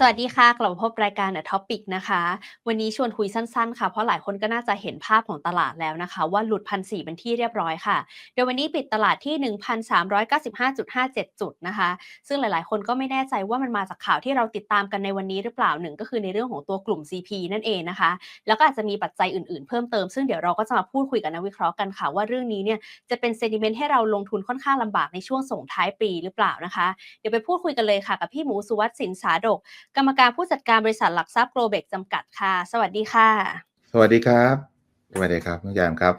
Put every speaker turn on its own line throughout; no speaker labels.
สวัสดีค่ะ กลับมาพบรายการ The Topic นะคะ วันนี้ชวนคุยสั้นๆ ค่ะ เพราะหลายคนก็น่าจะเห็นภาพของตลาดแล้วนะคะ ว่าหลุด1,400เป็นที่เรียบร้อยค่ะ โดยวันนี้ปิดตลาดที่ 1,395.57 จุดนะคะ ซึ่งหลายๆ คนก็ไม่แน่ใจว่ามันมาจากข่าวที่เราติดตามกันในวันนี้หรือเปล่าหนึ่งก็คือในเรื่องของตัวกลุ่ม CP นั่นเองนะคะ แล้วก็อาจจะมีปัจจัยอื่นๆ เพิ่มเติม ซึ่งเดี๋ยวเราก็จะมาพูดคุยกับนักวิเคราะห์กันค่ะว่าเรื่องนี้เนี่ยจะเป็น sentiment ให้เราลงทุนค่อนข้างลำบากในช่วงส่งท้ายปีหรือเปล่านะคะ เดี๋ยวไปพูดคุยกันเลยค่ะกับพี่หมูสุวัสดิ์สินสาดกกรรมการผู้จัดการบริษัทหลักทรัพย์โกลเบกจำกัดค่ะ สวัสดีค่ะ
สวัสดีครับสวัสดีครับน้องยามครับ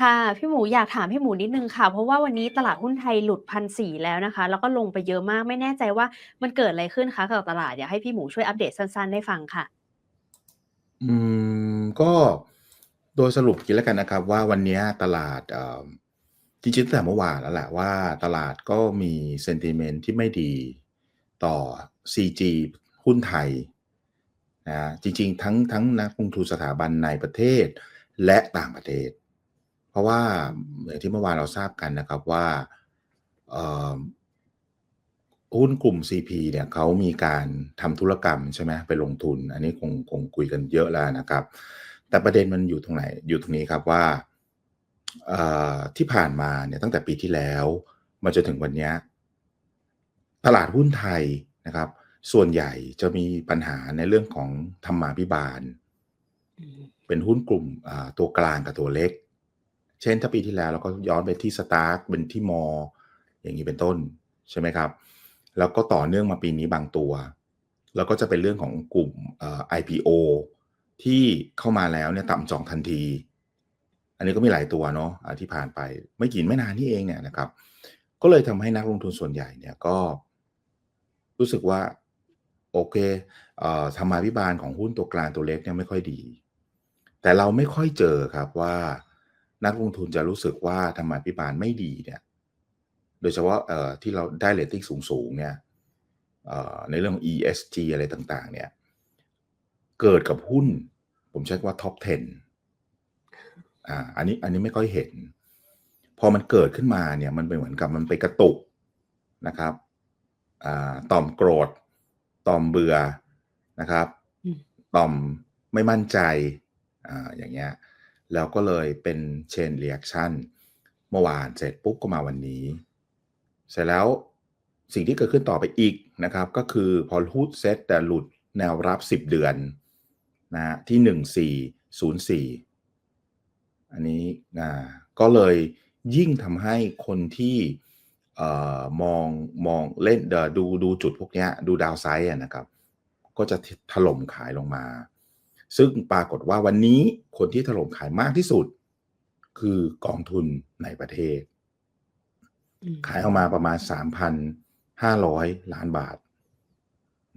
ค่ะ พี่หมูอยากถามพี่หมูนิดนึงค่ะ เพราะว่าวันนี้ตลาดหุ้นไทยหลุดพันสี่แล้วนะคะ แล้วก็ลงไปเยอะมากไม่แน่ใจว่ามันเกิดอะไรขึ้นคะกับตลาดอยากให้พี่หมูช่วยอัปเดตสั้นๆได้ฟังค่ะ
อืมก็โดยสรุปกินแล้วกันนะครับ ว่าวันนี้ตลาดเอ่อจริงๆตั้งแต่เมื่อวานแล้วแหละว่าตลาดก็มีเซนติเมนต์ที่ไม่ดีต่อ CG หุ้นไทยนะจริง ๆ ทั้งทั้งนักลงทุนสถาบันในประเทศและต่างประเทศ เพราะว่าอย่างที่เมื่อวานเราทราบกันนะครับว่าหุ้นกลุ่ม CP เนี่ยเขามีการทำธุรกรรมใช่ไหมไปลงทุน อันนี้คงคงคุยกันเยอะแล้วนะครับ แต่ประเด็นมันอยู่ตรงไหนอยู่ตรงนี้ครับว่าที่ผ่านมาเนี่ยตั้งแต่ปีที่แล้ว มาจนถึงวันนี้ตลาดหุ้นไทยนะครับ ส่วนใหญ่จะมีปัญหาในเรื่องของธรรมาภิบาล เป็นหุ้นกลุ่มอ่าตัวกลางกับตัวเล็ก เช่นถ้าปีที่แล้วเราก็ย้อนไปที่สตาร์กเป็นที่มอ อย่างนี้เป็นต้นใช่ไหมครับ แล้วก็ต่อเนื่องมาปีนี้บางตัว แล้วก็จะเป็นเรื่องของกลุ่มเอ่อ IPO ที่เข้ามาแล้วเนี่ยต่ำจองทันที อันนี้ก็มีหลายตัวเนาะอ่าที่ผ่านไปไม่กี่ไม่นานนี่เองเนี่ยนะครับ ก็เลยทำให้นักลงทุนส่วนใหญ่เนี่ยก็รู้สึกว่า โอเคเอ่อธรรมาภิบาลของหุ้นตัวกลางตัวเล็กเนี่ยไม่ค่อยดี แต่เราไม่ค่อยเจอครับว่านักลงทุนจะรู้สึกว่าธรรมาภิบาลไม่ดีเนี่ย โดยเฉพาะเอ่อที่เราได้เรตติ้งสูงๆเนี่ยเอ่อในเรื่อง ESG อะไรต่างๆ เนี่ย เกิดกับหุ้น ผมใช้คำว่าท็อป 10 อ่า อันนี้อันนี้ไม่ค่อยเห็น พอมันเกิดขึ้นมาเนี่ย มันเป็นเหมือนกับมันไปกระตุกนะครับ อ่า ต่อมโกรธ ต่อมเบื่อนะครับ
อืม
ต่อมไม่มั่นใจอ่าอย่างเงี้ยแล้วก็เลยเป็นเชน r รี a c ชั่นเมื่อวานเสร็จปุ๊บก็มาวันนี้ เสร็จแล้วสิ่งที่เกิดขึ้นต่อไปอีกนะครับ ก็คือพอหุ้นเซ็ตแต่หลุดแนวรับ 10 เดือนนะฮะที่ 1404 อันนี้นะก็เลยยิ่งทำให้คนที่ เอ่อมองมองเล่นเดอดูดูจุดพวกเนี้ยดูดาวไซด์นะครับ ก็จะถล่มขายลงมา ซึ่งปรากฏว่าวันนี้คนที่ถล่มขายมากที่สุด คือกองทุนในประเทศ
อืม
ขายออกมาประมาณ 3,500 ล้านบาท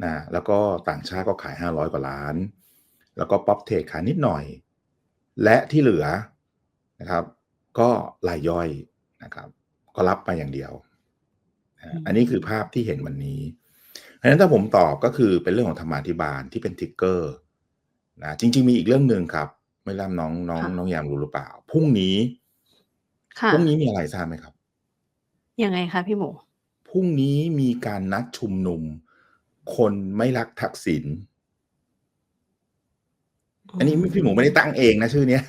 นะแล้วก็ต่างชาติก็ขาย 500 กว่าล้าน แล้วก็ป๊อปเทรดขายนิดหน่อย และที่เหลือนะครับ ก็รายย่อยนะครับ ก็รับไปอย่างเดียวนะ อันนี้คือภาพที่เห็นวันนี้เพราะฉะนั้นถ้าผมตอบก็คือเป็นเรื่องของธรรมาธิบาลที่เป็นทิกเกอร์นะจริง ๆ มีอีกเรื่องหนึ่งครับ ไม่ร่ำน้องน้อง
ค่ะ
น้องยามรู้หรือเปล่าพรุ่งนี้
ค่ะ
พรุ่งนี้มีอะไรทราบไหมครับ
ยังไงคะพี่หมู
พรุ่งนี้มีการนัดชุมนุม คนไม่รักทักษิณอันนี้พี่หมูไม่ได้ตั้งเองนะชื่อเนี้ย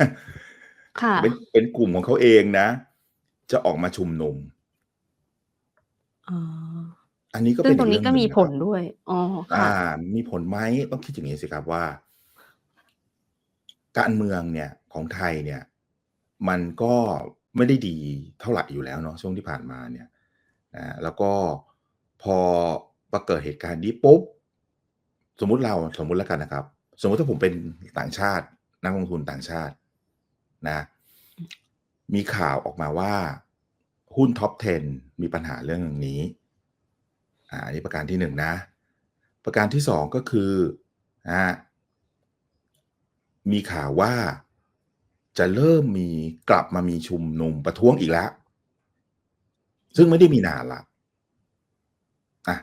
ค่ะ
เป็นเป็นกลุ่มของเขาเองนะ จะออกมาชุมนุม
อ๋อ
อันนี้ก็
ซึ่
เป็
ง
น
ตรง
อี
นี้
ก
ก็
เรื่องห
มี
นึ่ง
ผ
นะ
ล
ครับ
ด้วย อ๋อ
อ่า
ค่ะ
มีผลไหมต้องคิดอย่างนี้สิครับว่า การเมืองเนี่ยของไทยเนี่ย มันก็ไม่ได้ดีเท่าไหร่อยู่แล้วเนาะช่วงที่ผ่านมาเนี่ยนะแล้วก็พอประเกิดเหตุการณ์นี้ปุ๊บ สมมุติเราสมมุติแล้วกันนะครับ สมมุติถ้าผมเป็นต่างชาติ นักลงทุนต่างชาตินะ มีข่าวออกมาว่า หุ้นท็อป 10 มีปัญหาเรื่องนี้อ่าอันนี้ประการที่หนึ่งนะ ประการที่สองก็คือนะฮะมีข่าวว่าจะเริ่มมีกลับมามีชุมนุมประท้วงอีกแล้ว ซึ่งไม่ได้มีนานละอะ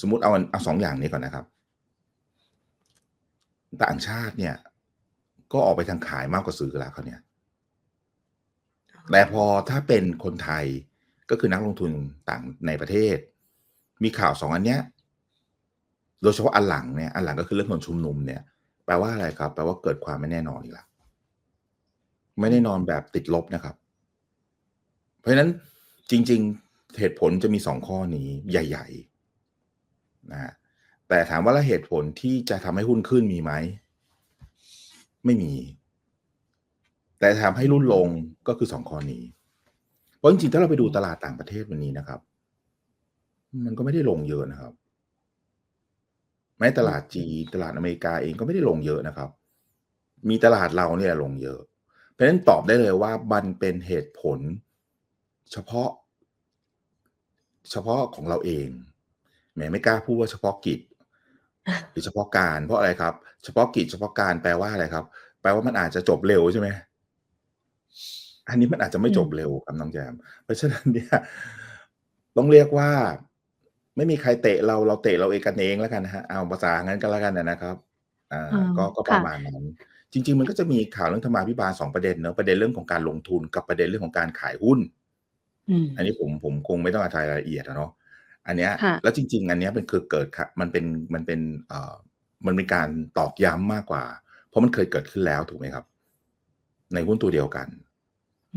สมมุติเอาเอาสองอย่างนี้ก่อนนะครับ ต่างชาติเนี่ย ก็ออกไปทางขายมากกว่าซื้อแล้วเขาเนี่ยแต่พอถ้าเป็นคนไทย ก็คือนักลงทุนต่างในประเทศ มีข่าวสองอันเนี้ย โดยเฉพาะอันหลังเนี่ยอันหลังก็คือเรื่องของชุมนุมเนี่ย แปลว่าอะไรครับ แปลว่าเกิดความไม่แน่นอนอีกแล้วไม่แน่นอนแบบติดลบนะครับ เพราะฉะนั้นจริง ๆเหตุผลจะมีสองข้อนี้ใหญ่ๆนะฮะแต่ถามว่าแล้วเหตุผลที่จะทำให้หุ้นขึ้นมีไหม ไม่มี แต่ทำให้รุ่นลงก็คือสองข้อนี้ เพราะจริงๆถ้าเราไปดูตลาดต่างประเทศวันนี้นะครับ มันก็ไม่ได้ลงเยอะนะครับ แม้ตลาดจีนตลาดอเมริกาเองก็ไม่ได้ลงเยอะนะครับ มีตลาดเราเนี่ยลงเยอะ เพราะฉะนั้นตอบได้เลยว่ามันเป็นเหตุผล เฉพาะ เฉพาะของเราเองแหมไม่กล้าพูดว่าเฉพาะกิจหรือเฉพาะการเพราะอะไรครับ เฉพาะกิจเฉพาะการแปลว่าอะไรครับ แปลว่ามันอาจจะจบเร็วใช่ไหม อันนี้มันอาจจะไม่จบเร็วครับน้องแจม เพราะฉะนั้นเนี่ยต้องเรียกว่า ไม่มีใครเตะเราเราเตะเราเองกันเองแล้วกันนะฮะเอาภาษางั้นก็แล้วกันนะครับอ่า
อ๋อ
ก็ก็ป
ค่ะ
ระมาณนั้นจริง ๆ มันก็จะมีข่าวเรื่องธรรมาภิบาลสองประเด็นเนอะประเด็นเรื่องของการลงทุนกับประเด็นเรื่องของการขายหุ้น
อืม
อันนี้ผมผมคงไม่ต้องอธิบายรายละเอียดอะเนาะอันเนี้ย
ค่ะ
แล้วจริง ๆ อันเนี้ยเป็นคือเกิดค่ะมันเป็นมันเป็นเอ่อมันเป็นการตอกย้ำมากกว่า เพราะมันเคยเกิดขึ้นแล้วถูกไหมครับ ในหุ้นตัวเดียวกัน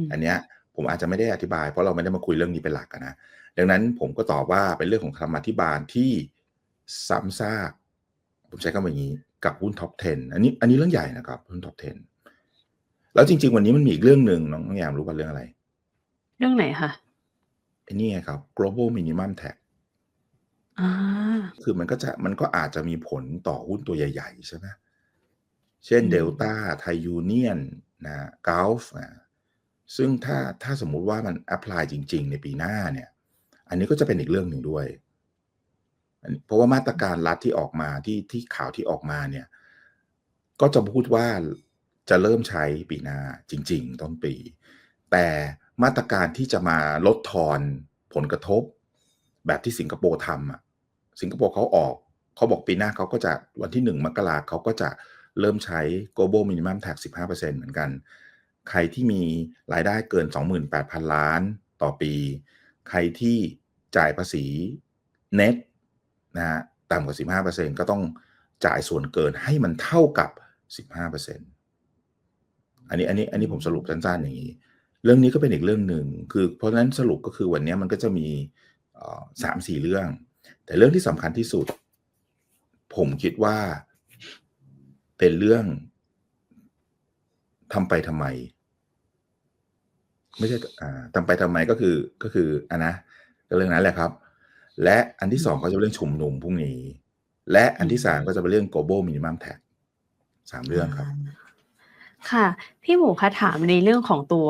อืม
อันเนี้ยผมอาจจะไม่ได้อธิบายเพราะเราไม่ได้มาคุยเรื่องนี้เป็นหลักอะนะดังนั้นผมก็ตอบว่าเป็นเรื่องของธรรมาธิบาลที่ซ้ำซากผมใช้คำว่าอย่างนี้กับหุ้นท็อป 10 อันนี้อันนี้เรื่องใหญ่นะครับหุ้นท็อป 10 แล้วจริง ๆ วันนี้มันมีอีกเรื่องหนึ่งน้องน้องแยามรู้ป่ะเรื่องอะไร
เรื่องไหนคะ
ไอ้นี่ไงครับ global minimum tax
อ่า
คือมันก็จะมันก็อาจจะมีผลต่อหุ้นตัวใหญ่ ๆ ใช่ไหมเช่น
อืม
เดลต้าไทยูเนียนนะกาฟอะ ซึ่งถ้าถ้าสมมุติว่ามัน apply จริง ๆ ในปีหน้าเนี่ย อันนี้ก็จะเป็นอีกเรื่องหนึ่งด้วยอันเพราะว่ามาตรการรัฐที่ออกมาที่ที่ข่าวที่ออกมาเนี่ย ก็จะพูดว่าจะเริ่มใช้ปีหน้าจริง ๆ ต้นปี แต่มาตรการที่จะมาลดทอนผลกระทบ แบบที่สิงคโปร์ทำอะ สิงคโปร์เขาออกเขาบอกปีหน้าเขาก็จะวันที่หนึ่งมกราเขาก็จะเริ่มใช้ global minimum tax 15%เหมือนกัน ใครที่มีรายได้เกิน 28,000 ล้านต่อปี ใครที่จ่ายภาษี net นะฮะต่ำกว่า 15%ก็ต้องจ่ายส่วนเกินให้มันเท่ากับ 15%อันนี้อันนี้อันนี้ผมสรุปสั้นๆอย่างนี้ เรื่องนี้ก็เป็นอีกเรื่องหนึ่งคือเพราะฉะนั้นสรุปก็คือวันนี้มันก็จะมีสามสี่เรื่อง แต่เรื่องที่สำคัญที่สุด ผมคิดว่าเป็นเรื่อง ทำไปทำไม ไม่ใช่อ่าทำไปทำไมก็คือก็คืออันนะก็เรื่องนั้นแหละครับ และอันที่สองก็จะเป็นเรื่องชุมนุมพรุ่งนี้ และอันที่สามก็จะเป็นเรื่อง global minimum tax สามเรื่องครับ
ค่ะ พี่หมูคะถามในเรื่องของตัว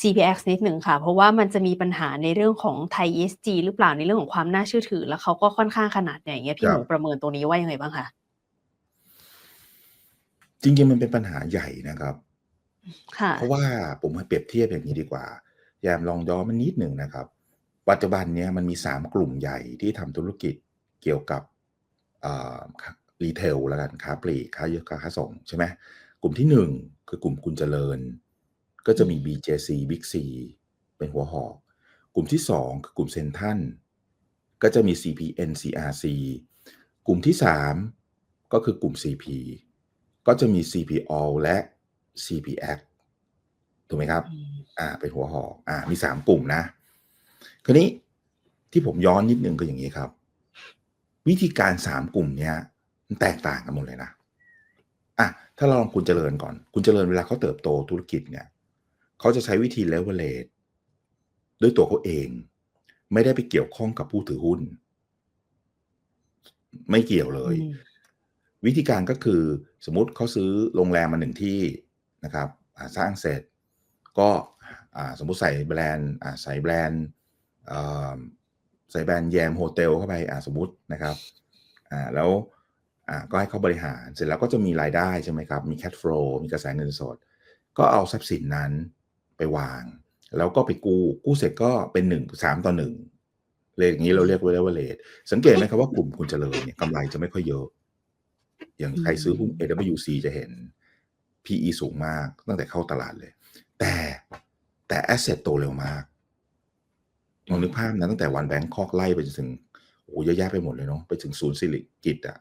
CPX นิดหนึ่งค่ะ เพราะว่ามันจะมีปัญหาในเรื่องของไทย ESG หรือเปล่าในเรื่องของความน่าเชื่อถือ แล้วเขาก็ค่อนข้างขนาดใหญ่เงี้ยพี่
ค
ห
รับ
มูประเมินตรงนี้ว่ายังไงบ้างคะ
จริงๆมันเป็นปัญหาใหญ่นะครับ
ค่ะ
เพราะว่าผมให้เปรียบเทียบอย่างนี้ดีกว่า ยามลองย้อนมันนิดหนึ่งนะครับ ปัจจุบันเนี้ยมันมี 3 กลุ่มใหญ่ที่ทำธุรกิจเกี่ยวกับรีเทลแล้วกันค้าปลีกค้าเยอะค้าส่งใช่ไหมกลุ่มที่ 1 คือกลุ่มคุณเจริญ ก็จะมี BJC Big C เป็นหัวหอกกลุ่มที่ 2 คือกลุ่มเซนทันก็จะมี CPN CRC กลุ่มที่ 3 ก็คือกลุ่ม CP ก็จะมี CPO และ CPX ถูกไหมครับ
อืม
อ่า เป็นหัวหอกอ่า มีสามกลุ่มนะ คราวนี้ที่ผมย้อนนิดนึงก็อย่างนี้ครับ วิธีการสามกลุ่มเนี้ยมันแตกต่างกันหมดเลยนะ อะ ถ้าเราลองคุณเจริญก่อน คุณเจริญเวลาเขาเติบโตธุรกิจเนี่ย เขาจะใช้วิธีเลเวลเลตด้วยตัวเขาเอง ไม่ได้ไปเกี่ยวข้องกับผู้ถือหุ้น ไม่เกี่ยวเลย
อืม
วิธีการก็คือสมมุติเขาซื้อโรงแรมมาหนึ่งที่ นะครับอ่าสร้างเสร็จก็อ่าสมมุติใส่แบรนด์อ่าใส่แบรนด์อ่าใส่แบรนด์แยมโฮเทลเข้าไปอ่าสมมุตินะครับอ่าแล้วอ่าก็ให้เขาบริหารเสร็จแล้วก็จะมีรายได้ใช่ไหมครับ มีแค h ฟล w มีกระแสเงินสด ก็เอาทรัพย์สินนั้นไปวาง แล้วก็ไปกู้กู้เสร็จก็เป็นหนึ่งสามต่อหนึ่งเลยอย่างนี้เราเรียกว่าเลเวลเลทสังเกตไหมครับว่ากลุ่มคุณเจริญเนี่ยกำไรจะไม่ค่อยเยอะ อย่างใครซื้อหุ้น AWC จะเห็น PE สูงมากตั้งแต่เข้าตลาดเลย แต่แต่ asset โตเร็วมากลองนึกภาพนะตั้งแต่วันแบงคอกไล่ไปจนถึงโอ้เยอะแยะไปหมดเลยเนาะไปถึงศูนย์สิริกิตอะ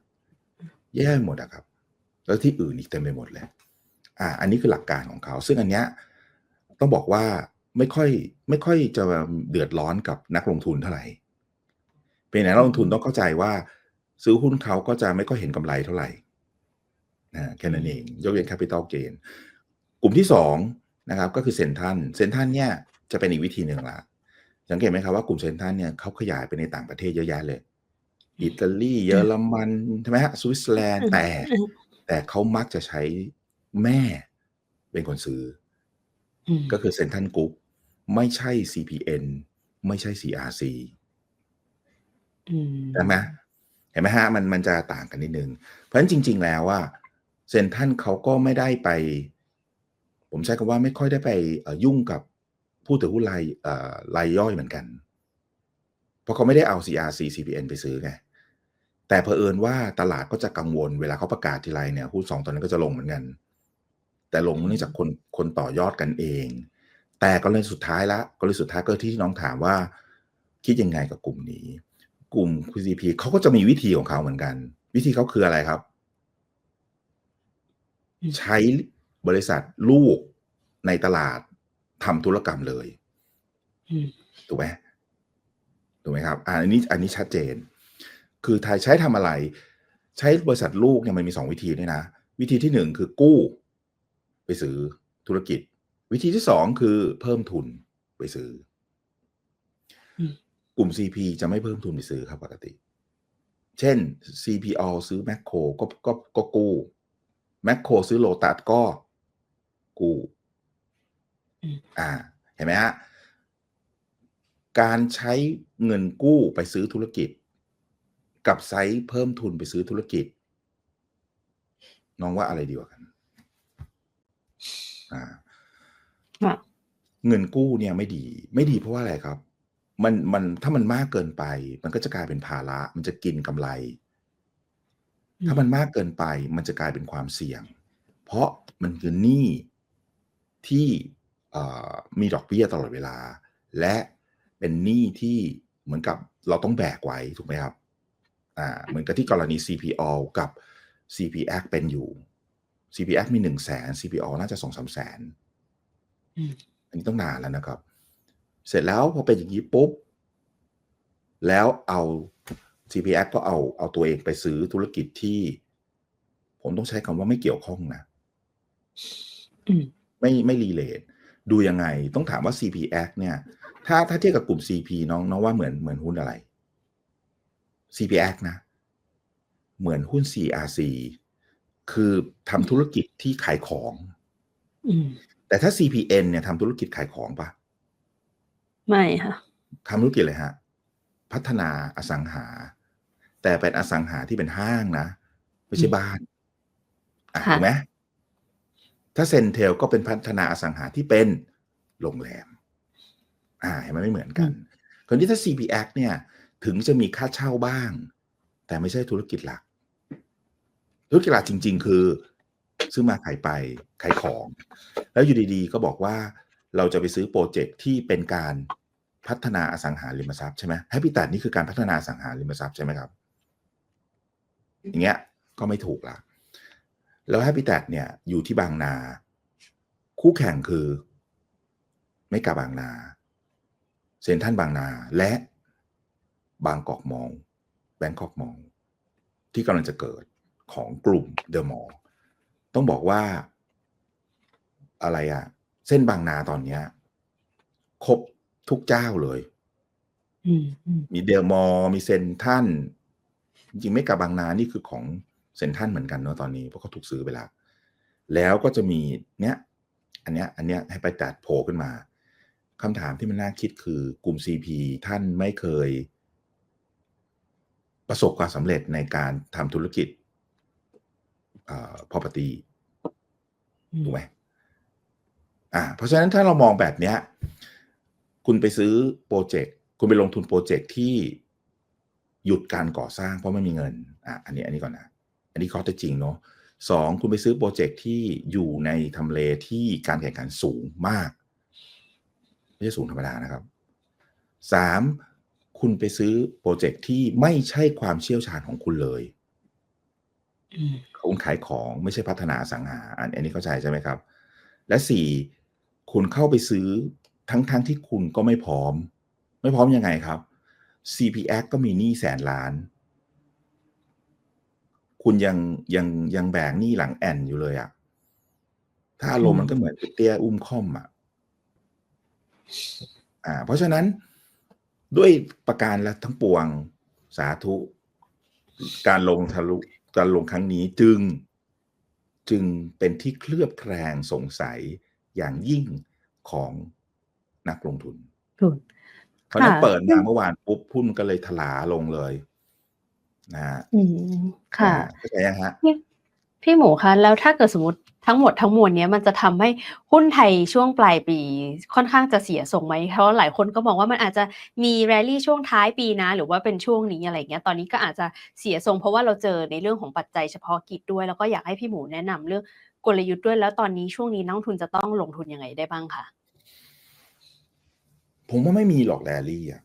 แย่หมดอะครับ แล้วที่อื่นอีกเต็มไปหมดเลยอ่า อันนี้คือหลักการของเขา ซึ่งอันเนี้ยต้องบอกว่าไม่ค่อยไม่ค่อยจะเดือดร้อนกับนักลงทุนเท่าไหร่เป็นนักลงทุนต้องเข้าใจว่า ซื้อหุ้นเขาก็จะไม่ค่อยเห็นกำไรเท่าไหร่ นะแค่นั้นเองยกเว้นแคปิตอลเกนกลุ่มที่สองนะครับก็คือเซนทันเซนทันเนี่ยจะเป็นอีกวิธีหนึ่งละสังเกตไหมครับว่ากลุ่มเซนทันเนี่ยเขาขยายไปในต่างประเทศเยอะแยะเลย อิตาลีเยอรมันใช่ไหมฮะสวิตเซอร์แลนด์แต่ แต่เขามักจะใช้แม่เป็นคนซื้อ
อืม
ก็คือเซ็นทรัลกรุ๊ปไม่ใช่ CPN ไม่ใช่ CRC
อืม
ใช่ไหมเห็นไหมฮะมันมันจะต่างกันนิดนึง เพราะฉะนั้นจริง ๆ แล้วว่า เซนทรัลเขาก็ไม่ได้ไป ผมใช้คำว่าไม่ค่อยได้ไปยุ่งกับผู้ถือหุ้นรายรายย่อยเหมือนกัน เพราะเขาไม่ได้เอา CRC CPN ไปซื้อไง แต่เผอิญว่าตลาดก็จะกังวลเวลาเขาประกาศทีไรเนี่ยหุ้นสองตัวนั้นก็จะลงเหมือนกัน แต่ลงเนื่องจากคนคนต่อยอดกันเอง แต่กรณีสุดท้ายละกรณีสุดท้ายก็ที่น้องถามว่า คิดยังไงกับกลุ่มนี้ กลุ่ม QCP เขาก็จะมีวิธีของเขาเหมือนกัน วิธีเขาคืออะไรครับ ใช้บริษัทลูกในตลาดทำธุรกรรมเลย
อืม
ถูกไหมถูกไหมครับอะอันนี้อันนี้ชัดเจน คือไทยใช้ทำอะไร ใช้บริษัทลูกเนี่ยมันมีสองวิธีด้วยนะ วิธีที่หนึ่งคือกู้ ไปซื้อธุรกิจ วิธีที่สองคือเพิ่มทุนไปซื้ออ
ม
กลุ่ม CP จะไม่เพิ่มทุนไปซื้อครับปกติ เช่น CPO ซื้อแมคโครก็ก็ก็กู้ แมคโครซื้อโลตัสก็กู้
อืม
อ่า เห็นไหมฮะ การใช้เงินกู้ไปซื้อธุรกิจ กับไซส์เพิ่มทุนไปซื้อธุรกิจ น้องว่าอะไรดีกว่ากัน อ่า
ค่ะ
เงินกู้เนี่ยไม่ดี ไม่ดีเพราะว่าอะไรครับ มันมันถ้ามันมากเกินไป มันก็จะกลายเป็นภาระ มันจะกินกำไร ถ้ามันมากเกินไปมันจะกลายเป็นความเสี่ยง เพราะมันคือหนี้ที่เอ่อมีดอกเบี้ยตลอดเวลา และเป็นหนี้ที่เหมือนกับเราต้องแบกไว้ถูกไหมครับอ่าเหมือนกับที่กรณี CPO กับ CPX เป็นอยู่ CPX มีหนึ่งแสน CPO น่าจะสองสามแสน
อืม
อันนี้ต้องนานแล้วนะครับ เสร็จแล้วพอเป็นอย่างนี้ปุ๊บ แล้วเอา CPX ก็เอาเอาตัวเองไปซื้อธุรกิจที่ ผมต้องใช้คำว่าไม่เกี่ยวข้องนะ
อืม
ไม่ไม่รีเลทดูยังไง ต้องถามว่า CPX เนี่ย ถ้าถ้าเทียบกับกลุ่ม CP น้องน้องว่าเหมือนเหมือนหุ้นอะไร CPX นะ เหมือนหุ้น CRC คือทำธุรกิจที่ขายของ
อืม
แต่ถ้า CPN เนี่ยทำธุรกิจขายของปะ
ไม่ค่ะ
ทำธุรกิจเลยฮะ พัฒนาอสังหา แต่เป็นอสังหาที่เป็นห้างนะ ไม่ใช่
อืม
บ้านอะ
ค่ะ
ถูกไหมถ้าเซนเทลก็เป็นพัฒนาอสังหาที่เป็นโรงแรม อ่าเห็นไหมไม่เหมือนกันคนที่ถ้า CPX เนี่ย ถึงจะมีค่าเช่าบ้าง แต่ไม่ใช่ธุรกิจหลัก ธุรกิจหลักจริง ๆ คือ ซื้อมาขายไปขายของ แล้วอยู่ดีๆ ก็บอกว่าเราจะไปซื้อโปรเจกต์ที่เป็นการพัฒนาอสังหาริมทรัพย์ใช่ไหมแฮปปี้ตัดนี่คือการพัฒนาอสังหาริมทรัพย์ใช่ไหมครับ อย่างเงี้ยก็ไม่ถูกละแล้วแฮปปี้ตัดเนี่ยอยู่ที่บางนา คู่แข่งคือไม่กาบางนา เซ็นทรัลบางนาและบางกอกมองแบงกอกมอง ที่กำลังจะเกิดของกลุ่มเดอะมอลต้องบอกว่าอะไรอะเส้นบางนาตอนเนี้ยครบทุกเจ้าเลย
อืมอืม
มีเดอะมอลมีเซนทรัน จริงๆไม่กับบางนานี่คือของเซนทรันเหมือนกันเนาะตอนนี้เพราะเขาถูกซื้อไปแล้ว แล้วก็จะมีเนี้ยอันเนี้ยอันเนี้ยให้ไปตัดโผล่ขึ้นมาคำถามที่มันน่าคิดคือกลุ่ม CP ท่านไม่เคย ประสบความสำเร็จในการทำธุรกิจเอ่อ property
อืม
ถูกไหมอ่า เพราะฉะนั้นถ้าเรามองแบบเนี้ย คุณไปซื้อโปรเจกต์ คุณไปลงทุนโปรเจกต์ที่ หยุดการก่อสร้างเพราะไม่มีเงินอะอันนี้อันนี้ก่อนนะอันนี้ข้อเท็จจริงเนาะสองคุณไปซื้อโปรเจกต์ที่อยู่ในทำเลที่การแข่งขันสูงมาก ไม่ใช่สูงธรรมดานะครับสามคุณไปซื้อโปรเจกต์ที่ไม่ใช่ความเชี่ยวชาญของคุณเลย
อืม
คุณขายของไม่ใช่พัฒนาอสังหาอันอันนี้เข้าใจใช่ไหมครับ และสี่คุณเข้าไปซื้อทั้งทั้งที่คุณก็ไม่พร้อม ไม่พร้อมยังไงครับ CPX ก็มีหนี้แสนล้าน คุณยังยังยังแบกหนี้หลังแอนอยู่เลยอะถ้าอารมณ์มันก็เหมือนเตี้ยอุ้มค่อมอะอ่า เพราะฉะนั้นด้วยประการและทั้งปวงสาธุ การลงทะลุการลงครั้งนี้จึงจึงเป็นที่เคลือบแคลงสงสัยอย่างยิ่งของนักลงทุน
ถูก
เพราะฉะนั้น
ค่ะ
เปิดมาเมื่อวานปุ๊บหุ้นมันก็เลยถลาลงเลยนะฮะ
อืมค่ะ
อ่าเข้าใจยังฮะ
พี่พี่หมูคะแล้วถ้าเกิดสมมติทั้งหมดทั้งมวลเนี้ยมันจะทำให้หุ้นไทยช่วงปลายปีค่อนข้างจะเสียส่งไหมเพราะหลายคนก็มองว่ามันอาจจะมีแรลลี่ช่วงท้ายปีนะ หรือว่าเป็นช่วงนี้อะไรเงี้ยตอนนี้ก็อาจจะเสียทรงเพราะว่าเราเจอในเรื่องของปัจจัยเฉพาะกิจด้วย แล้วก็อยากให้พี่หมูแนะนำเรื่องกลยุทธ์ด้วย แล้วตอนนี้ช่วงนี้นักลงทุนจะต้องลงทุนยังไงได้บ้างคะ
ผมว่าไม่มีหรอกแรลลี่อะ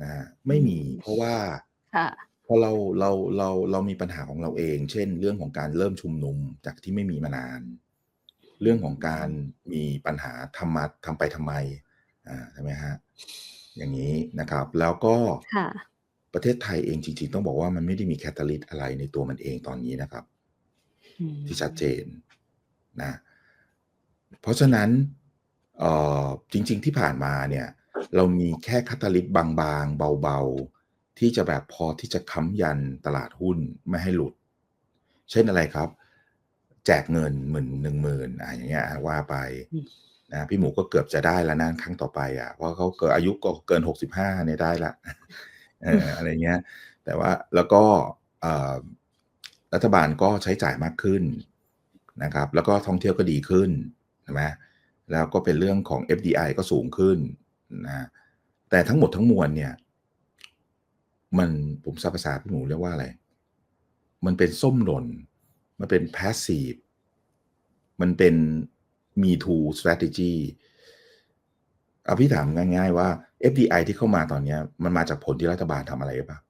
นะฮะไม่มีเพราะว่า
ค่ะ
พอเราเราเราเรามีปัญหาของเราเอง เช่น เรื่องของการเริ่มชุมนุมจากที่ไม่มีมานาน เรื่องของการมีปัญหาทำมาทำไปทำไมอ่าใช่ไหมฮะอย่างนี้นะครับ แล้วก็
ค่ะ
ประเทศไทยเองจริงๆ ต้องบอกว่ามันไม่ได้มีแคตตาลิสต์อะไรในตัวมันเองตอนนี้นะครับ
อืม
ที่ชัดเจนนะเพราะฉะนั้นเอ่อ จริง ๆ ที่ผ่านมาเนี่ย เรามีแค่คาตาลิสต์บางๆ เบาๆ ที่จะแบบพอที่จะค้ำยันตลาดหุ้นไม่ให้หลุด เช่นอะไรครับ แจกเงินหมื่นหนึ่งหมื่นอะอย่างเงี้ยว่าไปนะพี่หมูก็เกือบจะได้แล้วนะครั้งต่อไปอะเพราะเขาเกิดอายุก็เกินหกสิบห้าเนี่ยได้ละอะไรเงี้ย แต่ว่าแล้วก็รัฐบาลก็ใช้จ่ายมากขึ้นนะครับ แล้วก็ท่องเที่ยวก็ดีขึ้นใช่ไหม แล้วก็เป็นเรื่องของ FDI ก็สูงขึ้นนะแต่ทั้งหมดทั้งมวลเนี่ย มันผมทราบภาษาพี่หมูเรียกว่าอะไร มันเป็นส้มหล่น มันเป็น passive มันเป็น me too strategy เอาพี่ถามง่ายๆว่า FDI ที่เข้ามาตอนเนี้ยมันมาจากผลที่รัฐบาลทำอะไรหรือเปล่า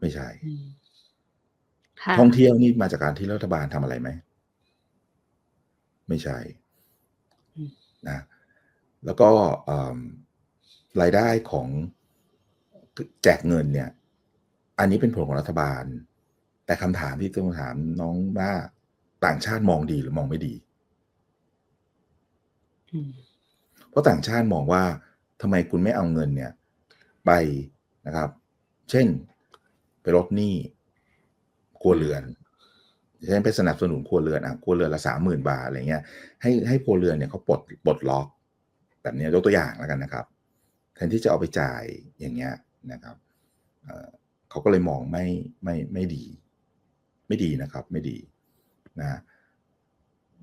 ไม่ใช่
อืมค่ะ
ท่องเที่ยวนี่มาจากการที่รัฐบาลทำอะไรไหม ไม่ใช่
อืม
นะแล้วก็เอิ่มรายได้ของแจกเงินเนี่ย อันนี้เป็นผลของรัฐบาล แต่คำถามที่ต้องถามน้องว่าต่างชาติมองดีหรือมองไม่ดี
อืม
เพราะต่างชาติมองว่าทำไมคุณไม่เอาเงินเนี่ย ไปนะครับ เช่น ไปลดหนี้ครัวเรือน เช่นไปสนับสนุนครัวเรือนอะครัวเรือนละสามหมื่นบาทอะไรเงี้ยให้ให้ครัวเรือนเนี่ยเขาปลดปลดล็อก แบบนี้ยกตัวอย่างแล้วกันนะครับแทนที่จะเอาไปจ่ายอย่างเงี้ยนะครับเขาก็เลยมองไม่ไม่ไม่ดี ไม่ดีนะครับไม่ดีนะ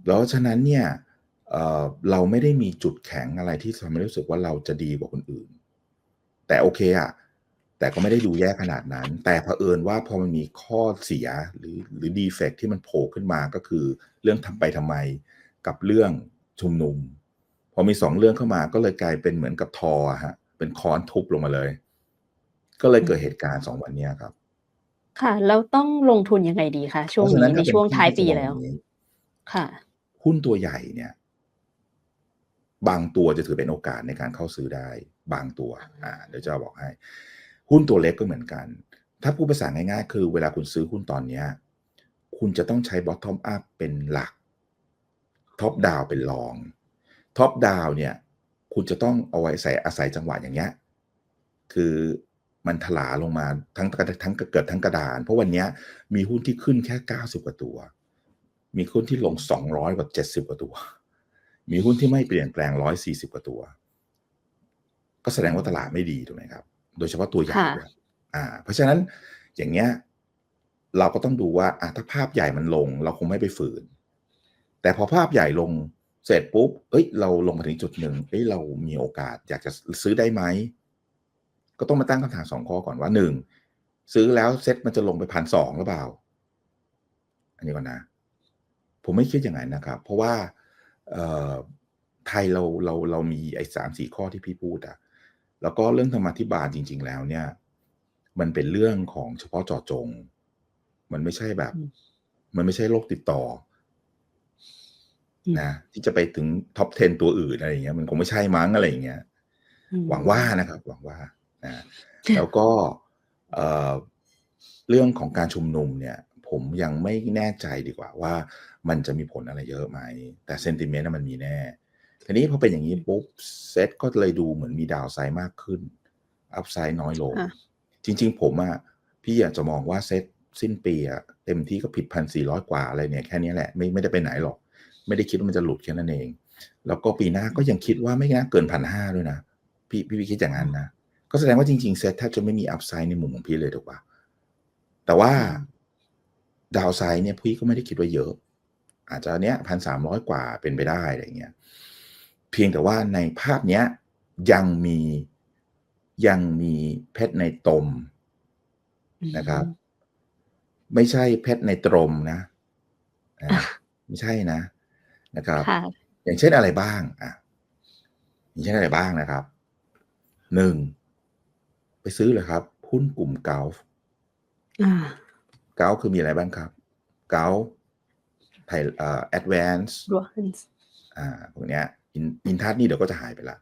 แล้วฉะนั้นเนี่ยเเราไม่ได้มีจุดแข็งอะไรที่ทำให้รู้สึกว่าเราจะดีกว่าคนอื่น แต่โอเคอะ แต่ก็ไม่ได้ดูแย่ขนาดนั้น แต่เผอิญว่าพอมันมีข้อเสียหรือหรือดีเฟกที่มันโผล่ขึ้นมาก็คือ เรื่องทำไปทำไมกับเรื่องชุมนุม พอมีสองเรื่องเข้ามาก็เลยกลายเป็นเหมือนกับทออะฮะเป็นค้อนทุบลงมาเลย ก็เลยเกิดเหตุการณ์สองวันเนี้ยครับ
ค่ะ แล้วต้องลงทุนยังไงดีคะช่วง
เพราะฉะ
นี้ใน
ถ้าเป็
ช่วง
หุ้
ท้ายปี
ที่จะ
แล้ว
มองอย่างนี้
ค่ะ
หุ้นตัวใหญ่เนี่ย บางตัวจะถือเป็นโอกาสในการเข้าซื้อได้ บางตัว อ่า เดี๋ยวจะบอกให้ หุ้นตัวเล็กก็เหมือนกัน ถ้าพูดภาษาง่ายๆ คือเวลาคุณซื้อหุ้นตอนเนี้คุณจะต้องใช้ bottom up เป็นหลัก top down เป็นรอง top down เนี่ย คุณจะต้องเอาไว้ใส่อาศัยจังหวะอย่างเงี้ย คือมันถลาลงมาทั้งทั้งเกิดทั้งกระดาน เพราะวันนี้มีหุ้นที่ขึ้นแค่ 90 กว่าตัว มีหุ้นที่ลง 200กว่า70 กว่าตัว มีหุ้นที่ไม่เปลี่ยนแปลง 140 กว่าตัว ก็แสดงว่าตลาดไม่ดีถูกไหมครับ โดยเฉพาะตัวใหญ่
ค่ะ
ด้วยอ่า เพราะฉะนั้นอย่างเงี้ยเราก็ต้องดูว่าอะถ้าภาพใหญ่มันลง เราคงไม่ไปฝืน แต่พอภาพใหญ่ลงเสร็จปุ๊บ เอ้ย เราลงมาถึงจุดหนึ่งเอ้ย เรามีโอกาสอยากจะซื้อได้ไหม ก็ต้องมาตั้งคำถามสองข้อก่อนว่าหนึ่งซื้อแล้วเซ็ตมันจะลงไปพันสองหรือเปล่า อันนี้ก่อนนะ ผมไม่คิดอย่างนั้นนะครับ เพราะว่าเอ่อไทยเราเราเรามีไอ้สามสี่ข้อที่พี่พูดอะ แล้วก็เรื่องธรรมาธิบาลจริง ๆ แล้วเนี่ย มันเป็นเรื่องของเฉพาะเจาะจง มันไม่ใช่แบบ
อืม
มันไม่ใช่โรคติดต่อ
อืม
นะที่จะไปถึงท็อป 10 ตัวอื่นอะไรอย่างเงี้ยมันคงไม่ใช่มั้งอะไรอย่างเงี้ย
อืม
หวังว่านะครับ หวังว่านะแล้วก็เอ่อเรื่องของการชุมนุมเนี่ย ผมยังไม่แน่ใจดีกว่าว่ามันจะมีผลอะไรเยอะไหม แต่เซนติเมนต์มันมีแน่ ทีนี้พอเป็นอย่างนี้ปุ๊บเซตก็เลยดูเหมือนมีดาวไซด์มากขึ้น อัพไซด์น้อยลง
ค่ะ
จริง ๆ ผมอะพี่อยากจะมองว่าเซตสิ้นปีอะเต็มที่ก็ผิดพันสี่ร้อยกว่าอะไรเนี่ยแค่นี้แหละไม่ไม่ได้ไปไหนหรอก ไม่ได้คิดว่ามันจะหลุดแค่นั้นเอง แล้วก็ปีหน้าก็ยังคิดว่าไม่น่าเกินพันห้าด้วยนะ พี่พี่พี่คิดอย่างนั้นนะ ก็แสดงว่าจริง ๆ เซตแทบจะไม่มีอัพไซด์ในมุมของพี่เลยถูกปะแต่ว่าดาวไซด์เนี่ยพี่ก็ไม่ได้คิดว่าเยอะ อาจจะเนี้ยพันสามร้อยกว่าเป็นไปได้อะไรเงี้ย เพียงแต่ว่าในภาพเนี้ยยังมียังมีเพชรในตมนะครับ ไม่ใช่เพชรในตรมนะนะไม่ใช่นะนะครับ
ค่ะ
อย่างเช่นอะไรบ้างอะอย่างเช่นอะไรบ้างนะครับหนึ่งไปซื้อเลยครับหุ้นกลุ่มเกาฟ
อ่า
เกาคือมีอะไรบ้างครับ เกาไทยเอ่อแอดแวานซ์
รวม
อ่าพวกเนี้ย อินอินทัชนี่เดี๋ยวก็จะหายไปละ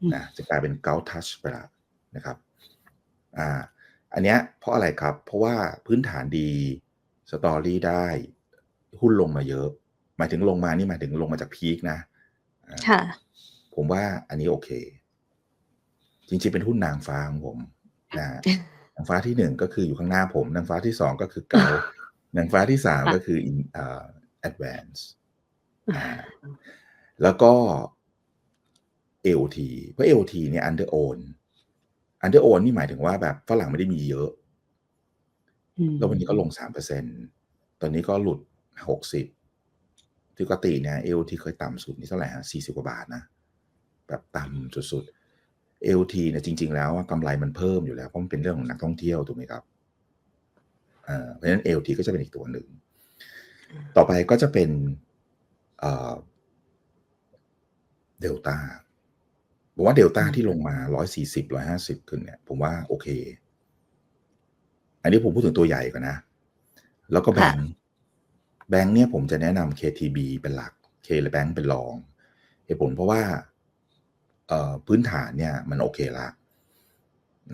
อืม
นะจะกลายเป็นเกาทัชไปละนะครับ อ่า อันเนี้ยเพราะอะไรครับ เพราะว่าพื้นฐานดีสตอรี่ได้หุ้นลงมาเยอะ หมายถึงลงมานี่หมายถึงลงมาจากพีคนะอ่า
ค่ะ
ผมว่าอันนี้โอเค จริงๆเป็นหุ้นนางฟ้าของผมนะฮะนางฟ้าที่หนึ่งก็คืออยู่ข้างหน้าผม นางฟ้าที่สองก็คือเกานางฟ้าที่สาม
ค่ะ
ก็คืออินเอ่อ advance อ่า แล้วก็ AOT เพราะ AOT เนี่ย under own under own นี่หมายถึงว่าแบบฝรั่งไม่ได้มีเยอะ
อืม
แล้ววันนี้ก็ลงสามเปอร์เซ็นตอนนี้ก็หลุดหกสิบปกติเนี่ย AOT เคยต่ำสุดนี่เท่าไหร่ฮะสี่สิบกว่าบาทนะ แบบต่ำสุดๆ AOT เนี่ยจริง ๆ แล้วอะกำไรมันเพิ่มอยู่แล้ว เพราะมันเป็นเรื่องของนักท่องเที่ยวถูกไหมครับเอ่อเพราะฉะนั้น AOT ก็จะเป็นอีกตัวหนึ่ง ต่อไปก็จะเป็น เดลต้าผมว่าเดลต้าที่ลงมาร้อยสี่สิบร้อยห้าสิบขึ้นเนี่ย ผมว่าโอเค อันนี้ผมพูดถึงตัวใหญ่ก่อนนะ แล้วก็แบงค์แบงค์เนี่ยผมจะแนะนำ KTB เป็นหลัก K และแบงค์เป็นรองเหตุผลเพราะว่าเอ่อพื้นฐานเนี่ย มันโอเคละ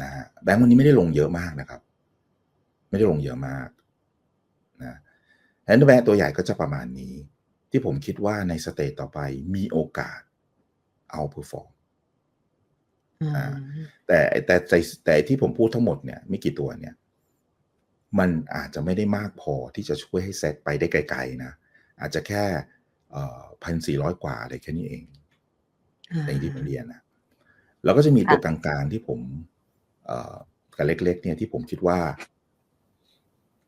นะฮะแบงค์วันนี้ไม่ได้ลงเยอะมากนะครับ ไม่ได้ลงเยอะมากนะแอนด์แบงค์ตัวใหญ่ก็จะประมาณนี้ ที่ผมคิดว่าในสเตจต่อไปมีโอกาส เอาเพอร์ฟอร์ม
อ่า
แต่แต่แต่แต่ที่ผมพูดทั้งหมดเนี่ยไม่กี่ตัวเนี่ย มันอาจจะไม่ได้มากพอที่จะช่วยให้เซตไปได้ไกลๆนะ อาจจะแค่พันสี่ร้อยกว่าอะไรแค่นี้เองในที่ผมเรียนนะแล้วก็จะมีตัวกลางๆที่ผมเอ่อกับเล็ก ๆ เนี่ยที่ผมคิดว่า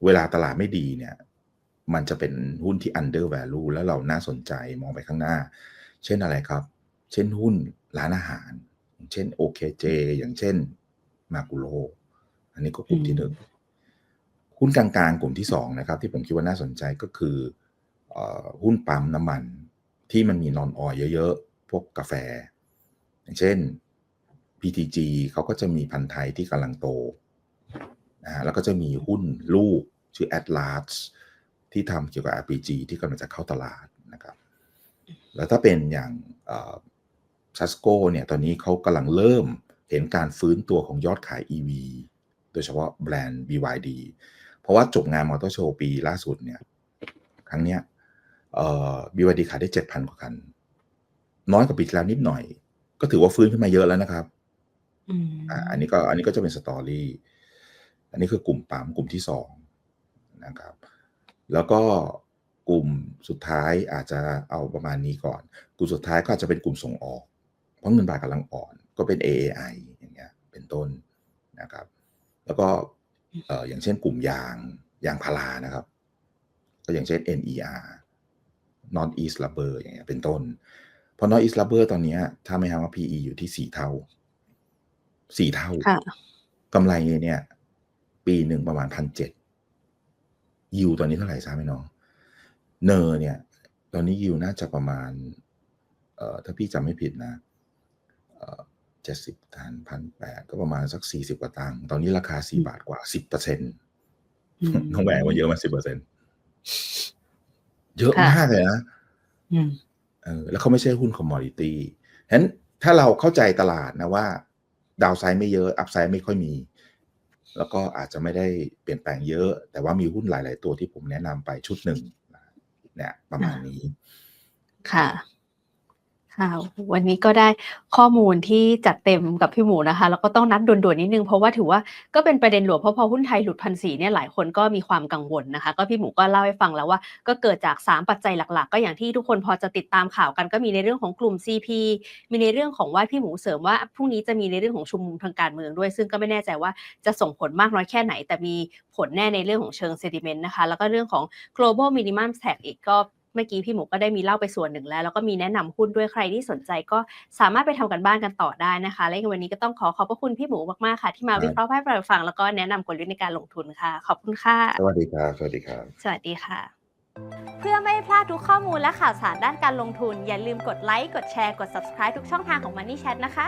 เวลาตลาดไม่ดีเนี่ย มันจะเป็นหุ้นที่ under value แล้วเราน่าสนใจมองไปข้างหน้า เช่นอะไรครับ เช่นหุ้นร้านอาหารอย่างเช่น OKJ อย่างเช่นมากุโรอันนี้ก็กลุ่มที่หนึ่งหุ้นกลางๆกลุ่มที่สองนะครับ ที่ผมคิดว่าน่าสนใจก็คือเออหุ้นปั๊มน้ำมันที่มันมีนอนออยเยอะๆ พวกกาแฟ อย่างเช่น PTG เขาก็จะมีพันธุ์ไทยที่กำลังโตนะฮะแล้วก็จะมีหุ้นลูกชื่อ Atlas ที่ทำเกี่ยวกับ RPG ที่กำลังจะเข้าตลาดนะครับ แล้วถ้าเป็นอย่าง ซัสโกเนี่ยตอนนี้เขากำลังเริ่มเห็นการฟื้นตัวของยอดขาย EV โดยเฉพาะแบรนด์ BYD เพราะว่าจบงานมอเตอร์โชว์ปีล่าสุดเนี่ยครั้งเนี้ยเอ่อ BYD ขายได้ 7,000 กว่าคัน น้อยกว่าปีที่แล้วนิดหน่อย ก็ถือว่าฟื้นขึ้นมาเยอะแล้วนะครับ
อืม
อ่าอันนี้ก็อันนี้ก็จะเป็นสตอรี่ อันนี้คือกลุ่มปั๊มกลุ่มที่สองนะครับ แล้วก็กลุ่มสุดท้ายอาจจะเอาประมาณนี้ก่อน กลุ่มสุดท้ายก็อาจจะเป็นกลุ่มส่งออก เพราะเงินบาทกำลังอ่อนก็เป็น AAI อย่างเงี้ยเป็นต้นนะครับ แล้วก็เอ่ออย่างเช่นกลุ่มยางยางพารานะครับ ก็อย่างเช่น NER North East Rubber อย่างเงี้ยเป็นต้น เพราะ North East Rubber ตอนเนี้ยถ้าไม่ทำว่า PE อยู่ที่สี่เท่าสี่เท่า
ค่ะ
กำไรเนี่ย ปีหนึ่งประมาณพันเจ็ดยิวตอนนี้เท่าไหร่ทราบไหมน้อง เนอร์เนี่ย ตอนนี้ยิวน่าจะประมาณ เอ่อถ้าพี่จำไม่ผิดนะ เอ่อเจ็ดสิบตันพันแปดก็ประมาณสักสี่สิบกว่าตังค์ตอนนี้ราคาสี่บาทกว่าสิบเปอร์เซ็นต์
อืม
น้องแหวนว่าเยอะมาสิบเปอร์เซ็นต์เยอะ
ค่ะ
มากเลยนะ
อืม
เออแล้วเขาไม่ใช่หุ้นคอมมอดิตี้ฉะนั้นถ้าเราเข้าใจตลาดนะว่า ดาวไซด์ไม่เยอะอัพไซด์ไม่ค่อยมี แล้วก็อาจจะไม่ได้เปลี่ยนแปลงเยอะ แต่ว่ามีหุ้นหลาย ๆ ตัวที่ผมแนะนำไปชุดหนึ่งเนี่ยประมาณนี้
ค่ะ ค่ะวันนี้ก็ได้ข้อมูลที่จัดเต็มกับพี่หมูนะคะ แล้วก็ต้องนัดด่วนๆนิดนึง เพราะว่าถือว่าก็เป็นประเด็นหลวงเพราะพอหุ้นไทยหลุดพันสีเนี่ยหลายคนก็มีความกังวลนะคะ ก็พี่หมูก็เล่าให้ฟังแล้วว่า ก็เกิดจาก 3 ปัจจัยหลักๆ ก็อย่างที่ทุกคนพอจะติดตามข่าวกันก็มีในเรื่องของกลุ่ม CP มีในเรื่องของว่าพี่หมูเสริมว่าพรุ่งนี้จะมีในเรื่องของชุมนุมทางการเมืองด้วย ซึ่งก็ไม่แน่ใจว่าจะส่งผลมากน้อยแค่ไหน แต่มีผลแน่ในเรื่องของเชิง sentiment นะคะแล้วก็เรื่องของ global minimum tax อีกก็ เมื่อกี้พี่หมูก็ได้มีเล่าไปส่วนหนึ่งแล้ว แล้วก็มีแนะนำหุ้นด้วยใครที่สนใจก็สามารถไปทำกันบ้านกันต่อได้นะคะ และในวันนี้ก็ต้องขอขอบพระคุณพี่หมูมากๆค่ะ ที่มา
ครับ
วิเคราะห์ให้เราฟังแล้วก็แนะนำกลยุทธ์ในการลงทุนค่ะ ขอบคุณค่ะ
สวัสดีครับ สวัสดีครับ
สวัสดีค่ะ เพื่อไม่ให้พลาดทุกข้อมูลและข่าวสารด้านการลงทุน อย่าลืมกดไลค์ กดแชร์ กด subscribe ทุกช่องทางของ Money Chat นะคะ